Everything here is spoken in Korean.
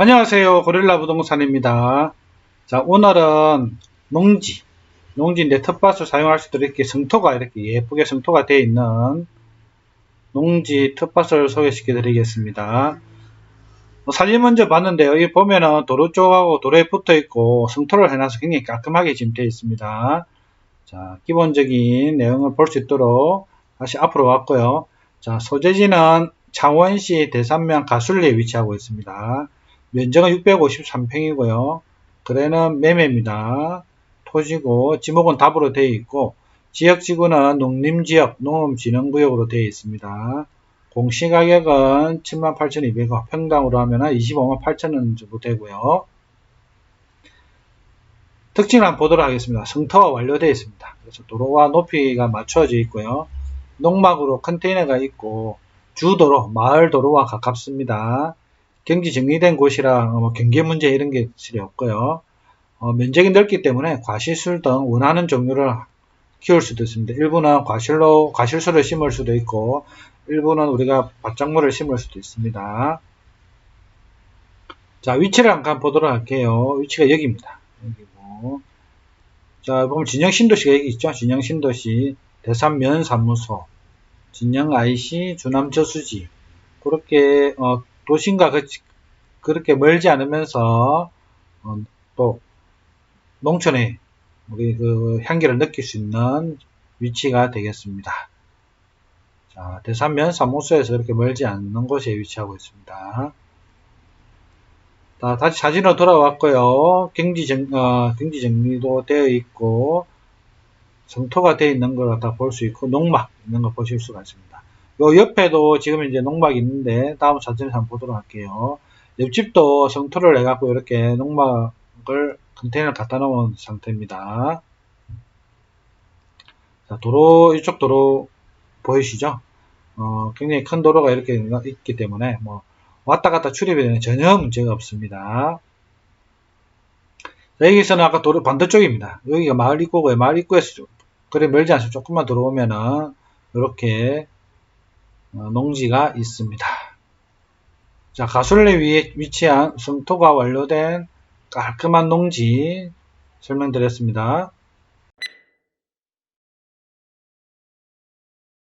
안녕하세요. 고릴라 부동산입니다. 자, 오늘은 농지, 농지인데 텃밭을 사용할 수 있도록 이렇게 성토가 이렇게 예쁘게 성토가 되어 있는 농지 텃밭을 소개시켜 드리겠습니다. 뭐 사진 먼저 봤는데요. 여기 보면은 도로 쪽하고 도로에 붙어 있고 성토를 해놔서 굉장히 깔끔하게 지금 되어 있습니다. 자, 기본적인 내용을 볼 수 있도록 다시 앞으로 왔고요. 자, 소재지는 창원시 대산면 가술리에 위치하고 있습니다. 면적은 653평이고요. 거래는 매매입니다. 토지고 지목은 답으로 되어 있고 지역지구는 농림지역 농업진흥구역으로 되어 있습니다. 공시가격은 78,200원 평당으로 하면 25만 8천원 정도 되고요. 특징을 한번 보도록 하겠습니다. 성터가 완료되어 있습니다. 그래서 도로와 높이가 맞춰져 있고요. 농막으로 컨테이너가 있고 주도로 마을 도로와 가깝습니다. 경지 정리된 곳이라 뭐 경계 문제 이런 게 실이 없고요. 어, 면적이 넓기 때문에 과실술 등 원하는 종류를 키울 수도 있습니다. 일부는 과실로 과실수를 심을 수도 있고 일부는 우리가 밭작물을 심을 수도 있습니다. 자 위치를 한번 보도록 할게요. 위치가 여기입니다. 여기고 자 보면 진영 신도시가 여기 있죠. 진영 신도시 대산면 사무소 진영 IC 주남 저수지 그렇게 어, 도심과 그, 그렇게 멀지 않으면서 어, 또 농촌의 우리 그 향기를 느낄 수 있는 위치가 되겠습니다. 자, 대산면 사무소에서 그렇게 멀지 않는 곳에 위치하고 있습니다. 자, 다시 사진으로 돌아왔고요. 경지 정, 어, 경지 정리도 되어 있고, 성토가 되어 있는 걸 갖다 볼 수 있고, 농막 있는 걸 보실 수가 있습니다. 요 옆에도 지금 이제 농막이 있는데, 다음 사진에서 한번 보도록 할게요. 옆집도 성토를 해갖고 이렇게 농막을 컨테이너를 갖다 놓은 상태입니다. 자, 도로, 이쪽 도로 보이시죠? 어, 굉장히 큰 도로가 이렇게 있기 때문에, 뭐, 왔다 갔다 출입에 대한 전혀 문제가 없습니다. 자, 여기서는 아까 도로 반대쪽입니다. 여기가 마을 입구고요. 마을 입구에서 그래 멀지 않아서 조금만 들어오면은 이렇게 어, 농지가 있습니다. 자, 가술래 위에 위치한 성토가 완료된 깔끔한 농지 설명드렸습니다.